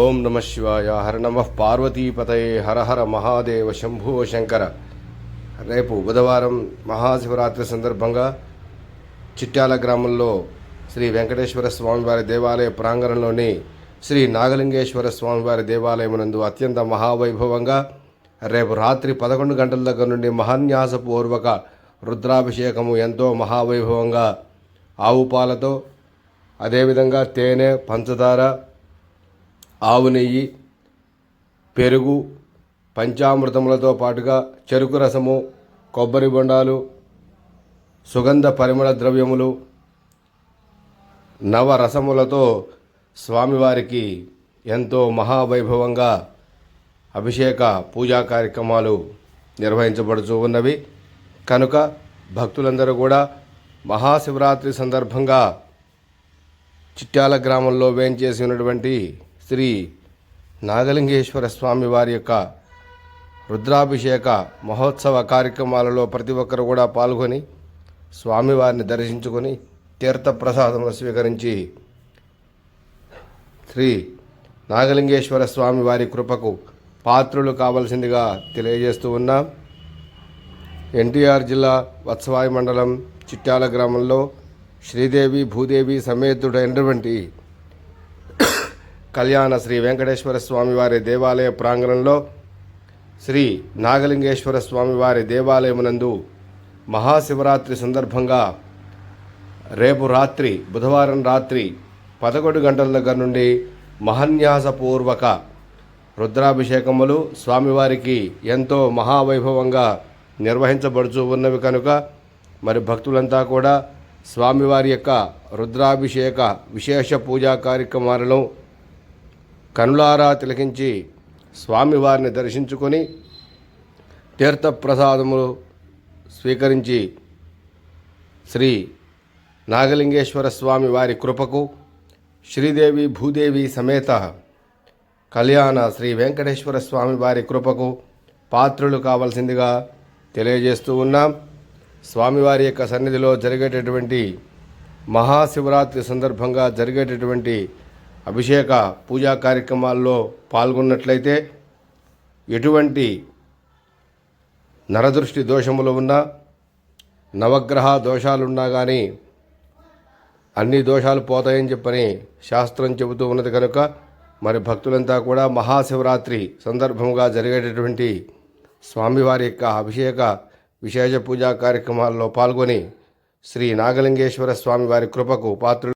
ఓం నమ శివాయ హర నమ పార్వతీపతయే హర హర మహాదేవ శంభో శంకర. రేపు బుధవారం మహాశివరాత్రి సందర్భంగా చిట్యాల గ్రామంలో శ్రీ వెంకటేశ్వర స్వామివారి దేవాలయ ప్రాంగణంలోని శ్రీ నాగలింగేశ్వర స్వామివారి దేవాలయమునందు అత్యంత మహావైభవంగా రేపు రాత్రి పదకొండు గంటల దగ్గర నుండి మహాన్యాసపూర్వక రుద్రాభిషేకము ఎంతో మహావైభవంగా ఆవు పాలతో అదేవిధంగా తేనె పంచదార ఆవు నెయ్యి పెరుగు పంచామృతములతో పాటుగా చెరుకు రసము కొబ్బరి బొండాలు సుగంధ పరిమళ ద్రవ్యములు నవరసములతో స్వామివారికి ఎంతో మహావైభవంగా అభిషేక పూజా కార్యక్రమాలు నిర్వహించబడుతూ ఉన్నవి. కనుక భక్తులందరూ కూడా మహాశివరాత్రి సందర్భంగా చిట్యాల గ్రామంలో వేంచేసి ఉన్నటువంటి శ్రీ నాగలింగేశ్వర స్వామి వారి యొక్క రుద్రాభిషేక మహోత్సవ కార్యక్రమాలలో ప్రతి ఒక్కరు కూడా పాల్గొని స్వామివారిని దర్శించుకొని తీర్థప్రసాదములు స్వీకరించి శ్రీ నాగలింగేశ్వర స్వామి వారి కృపకు పాత్రులు కావలసిందిగా తెలియజేస్తూ ఉన్నాం. ఎన్టీఆర్ జిల్లా వత్సవాయి మండలం చిట్యాల గ్రామంలో శ్రీదేవి భూదేవి సమేతుడైనటువంటి కళ్యాణ శ్రీ వెంకటేశ్వర స్వామివారి దేవాలయ ప్రాంగణంలో శ్రీ నాగలింగేశ్వర స్వామివారి దేవాలయమునందు మహాశివరాత్రి సందర్భంగా రేపు రాత్రి బుధవారం రాత్రి పదకొండు గంటల దగ్గర నుండి మహన్యాసపూర్వక రుద్రాభిషేకములు స్వామివారికి ఎంతో మహావైభవంగా నిర్వహించబడుచు ఉన్నవి కనుక మరి భక్తులంతా కూడా స్వామివారి యొక్క రుద్రాభిషేక విశేష పూజా కార్యక్రమాలను కనులారా తిలకించి స్వామివారిని దర్శించుకొని తీర్థప్రసాదములు స్వీకరించి శ్రీ నాగలింగేశ్వర స్వామి వారి కృపకు శ్రీదేవి భూదేవి సమేత కళ్యాణ శ్రీ వెంకటేశ్వర స్వామి వారి కృపకు పాత్రులు కావాల్సిందిగా తెలియజేస్తూ ఉన్నాం. స్వామివారి యొక్క సన్నిధిలో జరిగేటటువంటి మహాశివరాత్రి సందర్భంగా జరిగేటటువంటి అభిషేక పూజా కార్యక్రమాల్లో పాల్గొన్నట్లయితే ఎటువంటి నరదృష్టి దోషములు ఉన్నా నవగ్రహ దోషాలున్నా కానీ అన్ని దోషాలు పోతాయని చెప్పని శాస్త్రం చెబుతూ ఉన్నది కనుక మరి భక్తులంతా కూడా మహాశివరాత్రి సందర్భంగా జరిగేటటువంటి స్వామివారి యొక్క అభిషేక విశేష పూజా కార్యక్రమాల్లో పాల్గొని శ్రీ నాగలింగేశ్వర స్వామి వారి కృపకు పాత్రులు